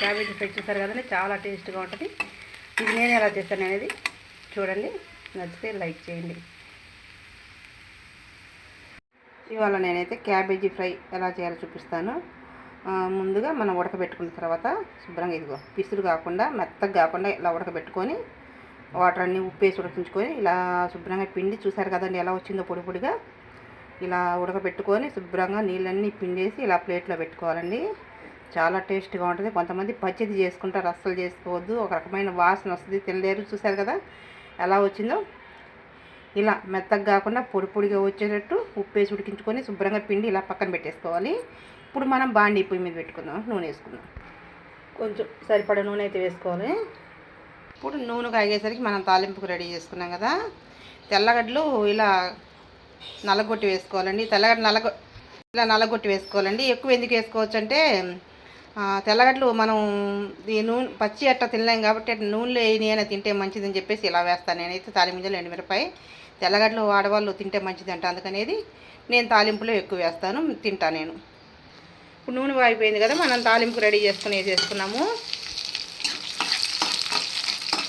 Cabbage fry చేశారు కదండి చాలా టేస్ట్గా ఉంటుంది. ఇది నేను ఎలా చేస్తాను అనేది చూడండి. నచ్చితే లైక్ చేయండి. ఇవాళ నేనైతే క్యాబేజీ ఫ్రై ఎలా చేయాలో చూపిస్తాను. ముందుగా మనం ఉడకబెట్టుకున్న తర్వాత శుభ్రంగా ఇదిగో పిసులు కాకుండా మెత్తగా కాకుండా ఇలా ఉడకబెట్టుకొని వాటర్ అన్నీ ఉప్పేసి ఉడికించుకొని ఇలా శుభ్రంగా పిండి చూసారు కదండి ఎలా వచ్చిందో పొడి పొడిగా. ఇలా ఉడకబెట్టుకొని శుభ్రంగా నీళ్ళన్నీ పిండేసి ఇలా ప్లేట్లో పెట్టుకోవాలండి. చాలా టేస్ట్గా ఉంటుంది. కొంతమంది పచ్చిది చేసుకుంటారు అస్సలు చేసుకోవద్దు. ఒక రకమైన వాసన వస్తుంది. తినలేరు చూసారు కదా? ఎలా వచ్చిందో? ఇలా మెత్తగా కాకుండా పొడి పొడిగా వచ్చేటట్టు ఉప్పు వేసి ఉడికించుకొని శుభ్రంగా పిండి ఇలా పక్కన పెట్టేసుకోవాలి. ఇప్పుడు మనం బాండీ పొయ్యి మీద పెట్టుకుందాం. నూనె వేసుకుందాం. కొంచెం సరిపడా నూనె అయితే వేసుకోవాలి. ఇప్పుడు నూనె కాగేసరికి మనం తాలింపుకు రెడీ చేసుకున్నాం కదా? తెల్లగడ్డలు ఇలా నల్లగొట్టి వేసుకోవాలండి. తెల్లగడ్డ నల్లగొ ఇలా నల్లగొట్టి వేసుకోవాలండి. ఎక్కువ ఎందుకు వేసుకోవచ్చు అంటే తెల్లగడ్డలు మనం ఈ నూనె పచ్చి అట్ట తినలేం కాబట్టి నూనెలు నూనెలో వేయని తింటే మంచిదని చెప్పేసి ఇలా వేస్తాను నేనైతే తాలింపులో ఎండుమిరపాయ తెల్లగడ్డలు ఆడవాళ్ళు తింటే మంచిది అంట అందుకనేది నేను తాలింపులో ఎక్కువ వేస్తాను తింటా నేను. ఇప్పుడు నూనె అయిపోయింది కదా మనం తాలింపు రెడీ చేసుకుని వేసేసుకున్నాము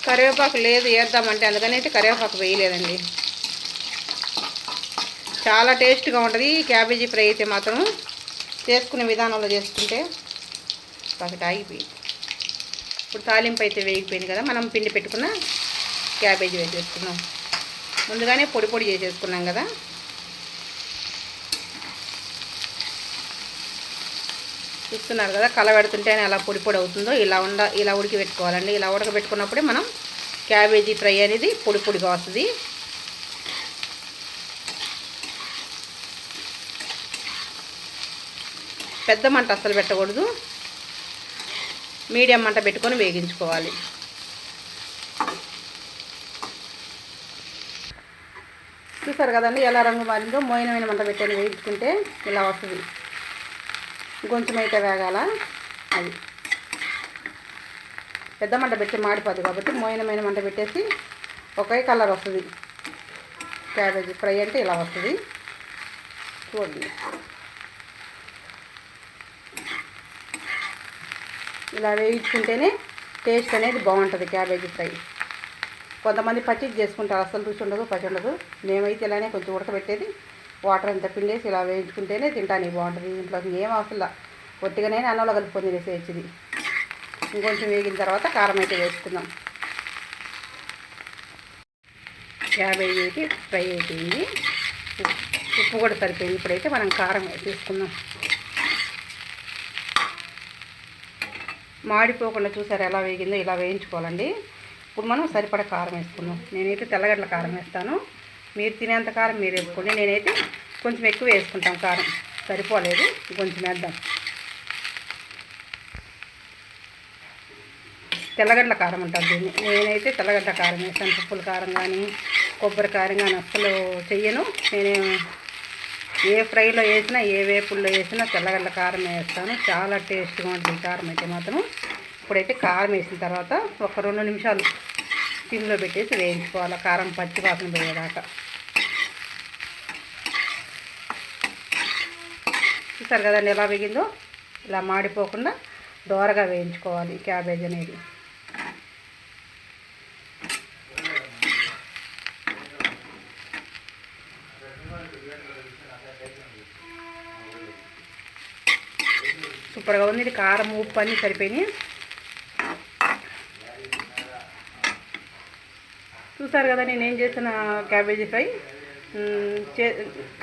కరివేపాకు లేదు వేద్దామంటే అందుకని అయితే కరివేపాకు వేయలేదండి. చాలా టేస్ట్గా ఉంటుంది. క్యాబేజీ ఫ్రై అయితే మాత్రం చేసుకునే విధానంలో చేసుకుంటే ఒకటి ఆగిపోయింది ఇప్పుడు తాలింపు అయితే వేగిపోయింది కదా మనం పిండి పెట్టుకున్న క్యాబేజీ వేసేసుకున్నాం ముందుగానే పొడి పొడి చేసేసుకున్నాం కదా. చూస్తున్నారు కదా కలబెడుతుంటేనే అలా పొడి పొడి అవుతుందో ఇలా ఉండ ఇలా ఉడికి పెట్టుకోవాలండి. ఇలా ఉడకబెట్టుకున్నప్పుడే మనం క్యాబేజీ ఫ్రై అనేది పొడి పొడిగా వస్తుంది. పెద్ద మంట అస్సలు పెట్టకూడదు. మీడియం మంట పెట్టుకొని వేగించుకోవాలి. చూసారు కదండి ఎలా రంగు మారిందో? మోయినమైన మంట పెట్టాను వేయించుకుంటే ఇలా వస్తుంది. కొంచెం అయితే వేగాల. అది. పెద్ద మంట పెట్టి మాడిపోదు కాబట్టి మోయినమైన మంట పెట్టేసి ఒకే కలర్ వస్తుంది. క్యాబేజీ ఫ్రై అంటే ఇలా వస్తుంది. చూడండి. ఇలా వేయించుకుంటేనే టేస్ట్ అనేది బాగుంటుంది క్యాబేజీ ఫ్రై. కొంతమంది పచ్చి చేసుకుంటారు అసలు రుచి ఉండదు పచ్చి ఉండదు. మేమైతే ఇలానే కొంచెం ఉడకబెట్టేది వాటర్ అంతా పిండేసి ఇలా వేయించుకుంటేనే తింటానికి బాగుంటుంది. ఇంట్లో ఏం అవసరం ఒట్టిగానే అన్నంలో కలుపుకొని తినేసేయచ్చు ఇది ఇంకొంచెం వేగిన తర్వాత కారం అయితే వేసుకుందాం. క్యాబేజీ అయితే ఫ్రై అయిపోయింది. ఉప్పు- ఉప్పు కూడా సరిపోయింది. ఇప్పుడైతే మనం కారం వేసేసుకుందాం. మాడిపోకుండా చూసారు ఎలా వేగిందో ఇలా వేయించుకోవాలండి. ఇప్పుడు మనం సరిపడా కారం వేసుకుందాం. నేనైతే తెల్లగడ్డల కారం వేస్తాను. మీరు తినేంత కారం మీరు వేసుకోండి. నేనైతే కొంచెం ఎక్కువ వేసుకుంటాం కారం. సరిపోలేదు. కొంచెం వేద్దాం. తెల్లగడ్డల కారం ఉంటుంది దీన్ని. నేనైతే తెల్లగడ్డ కారం వేస్తాను. పప్పుల కారం కానీ కొబ్బరి కారం కానీ అస్సలు చెయ్యను. నేను ఏ ఫ్రైలో వేసినా ఏ వేపుల్లో వేసినా తెల్లగడ్డ కారం వేస్తాను. చాలా టేస్ట్గా ఉంటుంది కారం అయితే మాత్రం. ఇప్పుడైతే కారం వేసిన తర్వాత ఒక రెండు నిమిషాలు సిమ్లో పెట్టేసి వేయించుకోవాలి. కారం పచ్చి వాసన పోయేదాకా. చూసారు కదండి ఎలా వేగిందో? ఇలా మాడిపోకుండా దోరగా వేయించుకోవాలి క్యాబేజ్ అనేది. సూపర్గా ఉంది. ఇది కారం ఉప్పు అన్నీ సరిపోయినాయి. చూసారు కదా నేను ఏం చేసిన క్యాబేజీ ఫ్రై? చే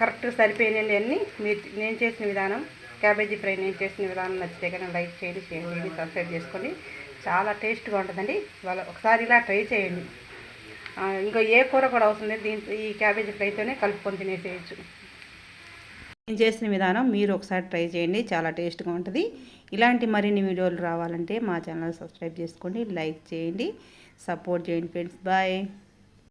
కరెక్ట్గా సరిపోయినాయండి అన్నీ. మీరు నేను చేసిన విధానం క్యాబేజీ ఫ్రై నేను చేసిన విధానం నచ్చితే కానీ లైక్ చేయండి షేర్ చేయండి సబ్స్క్రైబ్ చేసుకోండి. చాలా టేస్ట్గా ఉంటుందండి. వాళ్ళ ఒకసారి ఇలా ట్రై చేయండి. ఇంకా ఏ కూర కూడా అవసరం లేదు. దీంతో ఈ క్యాబేజీ ఫ్రైతోనే కలుపుకొని తినేసేయచ్చు. నేను చేసిన విధానం మీరు ఒకసారి ట్రై చేయండి చాలా టేస్ట్గా ఉంటుంది. ఇలాంటి మరిన్ని వీడియోలు రావాలంటే మా ఛానల్ సబ్స్క్రైబ్ చేసుకోండి లైక్ చేయండి సపోర్ట్ చేయండి ఫ్రెండ్స్. బాయ్.